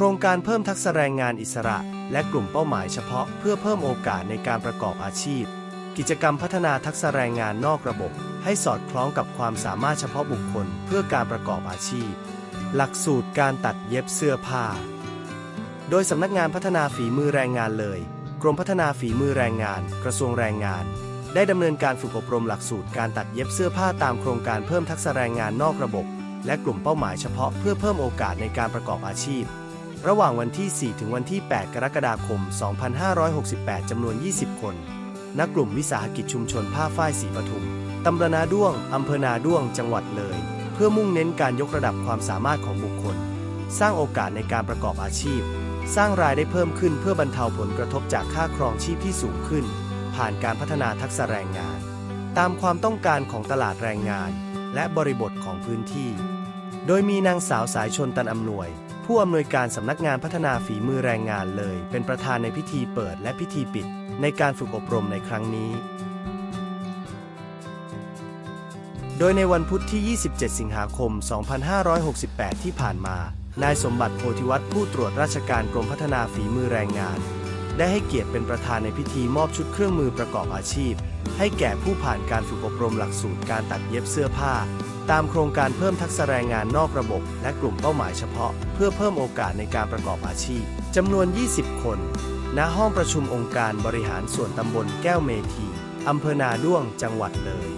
ครงการเพิ่มทักษะแรงงานอิสระ และกลุ่มเป้าหมายเฉพาะเพื่อเพิ่มโอกาสในการประกอบอาชีพ กิจกรรมพัฒนาทักษะแรงงานนอกระบบ ให้สอดคล้องกับความสามารถเฉพาะบุคคลเพื่อการประกอบอาชีพ หลักสูตรการตัดเย็บเสื้อผ้า โดยสำนักงานพัฒนาฝีมือแรงงานเลย กรมพัฒนาฝีมือแรงงาน กระทรวงแรงงาน ได้ดำเนินการฝึกอบรมหลักสูตรการตัดเย็บเสื้อผ้าตามโครงการเพิ่มทักษะแรงงานนอกระบบ และกลุ่มเป้าหมายเฉพาะเพื่อเพิ่มโอกาสในการประกอบอาชีพ ระหว่างวันที่ 4 ถึงวันที่ 8 กรกฎาคม 2568 จำนวน 20 คน ณ กลุ่มวิสาหกิจชุมชนผ้าฝ้ายสีปทุม ตำบลนาด้วง อำเภอนาด้วง จังหวัดเลย เพื่อมุ่งเน้นการยกระดับความสามารถของบุคคล สร้างโอกาสในการประกอบอาชีพ สร้างรายได้เพิ่มขึ้นเพื่อบรรเทาผลกระทบจากค่าครองชีพที่สูงขึ้น ผ่านการพัฒนาทักษะแรงงาน ตามความต้องการของตลาดแรงงาน และบริบทของพื้นที่ โดยมีนางสาวสายชนตันอำนวย ผู้อำนวยการสำนักงานพัฒนาฝีมือแรงงานเลย เป็นประธานในพิธีเปิดและพิธีปิด ในการฝึกอบรมในครั้งนี้ โดยในวันพุธที่ 27 สิงหาคม 2568 ที่ผ่านมา นายสมบัติโพธิวัฒน์ผู้ตรวจราชการกรมพัฒนาฝีมือแรงงาน ได้ให้เกียรติเป็นประธานในพิธีมอบชุดเครื่องมือประกอบอาชีพ ให้แก่ผู้ผ่านการฝึกอบรมหลักสูตรการตัดเย็บเสื้อผ้า ตามโครงการเพิ่มทักษะแรงงานนอกระบบ และกลุ่มเป้าหมายเฉพาะ เพื่อเพิ่มโอกาสในการประกอบอาชีพจำนวน 20 คน ณ ห้องประชุมองค์การบริหารส่วนตำบลแก้วเมทีอำเภอนาด้วง จังหวัดเลย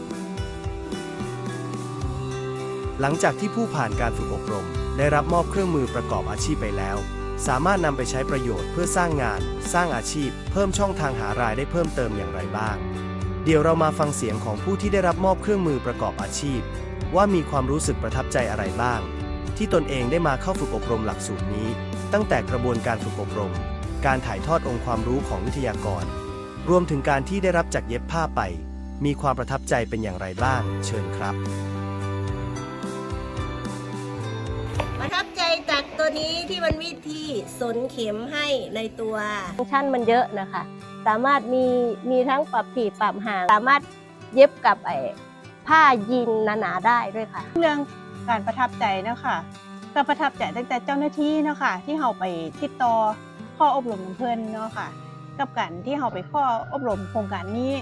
หลังจากที่ผู้ผ่านการฝึกอบรม ได้รับมอบเครื่องมือประกอบอาชีพไปแล้ว สามารถนำไปใช้ประโยชน์เพื่อสร้างงาน สร้างอาชีพ เพิ่มช่องทางหารายได้เพิ่มเติมอย่างไรบ้าง เดี๋ยวเรามาฟังเสียงของผู้ที่ได้รับมอบเครื่องมือประกอบอาชีพ ว่ามีความรู้สึกประทับใจอะไรบ้าง ที่ตนเองได้มาเข้าฝึกอบรมหลักสูตรนี้ ตั้งแต่กระบวนการฝึกอบรม การถ่ายทอดองค์ความรู้ของวิทยากร รวมถึงการที่ได้รับจากเย็บผ้าไป มีความประทับใจเป็นอย่างไรบ้าง เชิญครับ ประทับใจจากตัวนี้ที่มันวิธีสนเข็มให้ในตัวฟังก์ชันมันเยอะนะคะ สามารถมีมีทั้งปรับผีปรับห่าง สามารถเย็บกับไอ้ ผ้ายีนหนาๆได้ด้วยค่ะ เรื่องการประทับใจเนาะค่ะก็ประทับใจตั้งแต่เจ้าหน้าที่เนาะค่ะที่เราไปติดต่อข้ออบรมของเพื่อนเนาะค่ะ กับการที่เราไปข้ออบรมโครงการนี้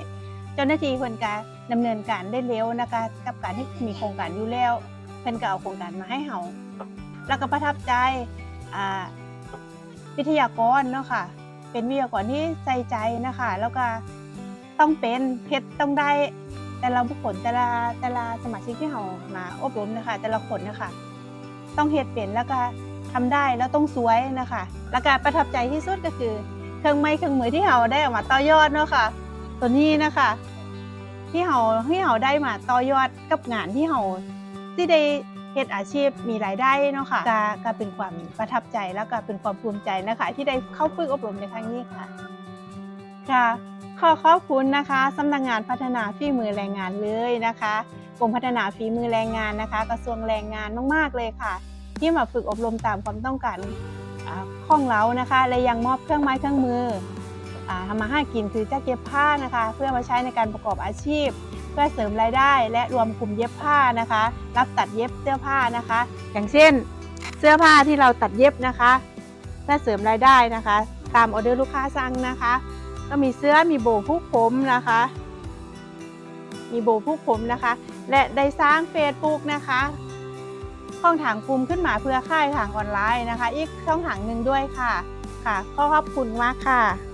เจ้าหน้าที่เพิ่นก็ดำเนินการได้เร็วนะคะกับการที่มีโครงการอยู่แล้วเพิ่อนก็เอาโครงการมาให้เราแล้วก็ประทับใจวิทยากรเนาะค่ะ เป็นวิทยากรที่ใส่ใจนะคะ แล้วก็ต้องเป็นเพชรต้องได้ แต่ละบุคคลแต่ละแต่ละสมาชิกที่เรามาอบรมนะคะ แต่ละคนนะคะ ต้องเฮ็ดเป็นแล้วก็ทำได้แล้วต้องสวยนะคะ และการประทับใจที่สุดก็คือ เครื่องไม้เครื่องมือที่เราได้ออกมาต่อยอดเนาะค่ะตัวนี้นะคะ ที่เราให้เราได้มาต่อยอดกับงานที่เราที่ได้เฮ็ดอาชีพมีรายได้เนาะค่ะก็ก็เป็นความประทับใจแล้วก็เป็นความภูมิใจนะคะ ที่ได้เข้าฝึกอบรมในครั้งนี้ค่ะค่ะ ขอขอบคุณนะคะสำนักงานพัฒนาฝีมือแรงงานเลยนะคะกรมพัฒนาฝีมือแรงงานนะคะ กระทรวงแรงงานมากๆเลยค่ะ ที่มาฝึกอบรมตามความต้องการของเรานะคะ และยังมอบเครื่องไม้เครื่องมืออทำมาห้ากินคือจะเก็บผ้านะคะ เพื่อมาใช้ในการประกอบอาชีพ เพื่อเสริมรายได้ และรวมกลุ่มเย็บผ้านะคะ รับตัดเย็บเสื้อผ้านะคะ อย่างเช่น เสื้อผ้าที่เราตัดเย็บนะคะ เพื่อเสริมรายได้นะคะ ตามออเดอร์ลูกค้าสั่งนะคะ ก็มีเสื้อมีโบผู้ผมนะคะ มีโบผู้ผมนะคะ และได้สร้างเฟซบุ๊กนะคะช่องทางกลุ่มขึ้นมาเพื่อค่ายทางออนไลน์นะคะ อีกช่องทางหนึ่งด้วยค่ะค่ะขอขอบคุณมากค่ะ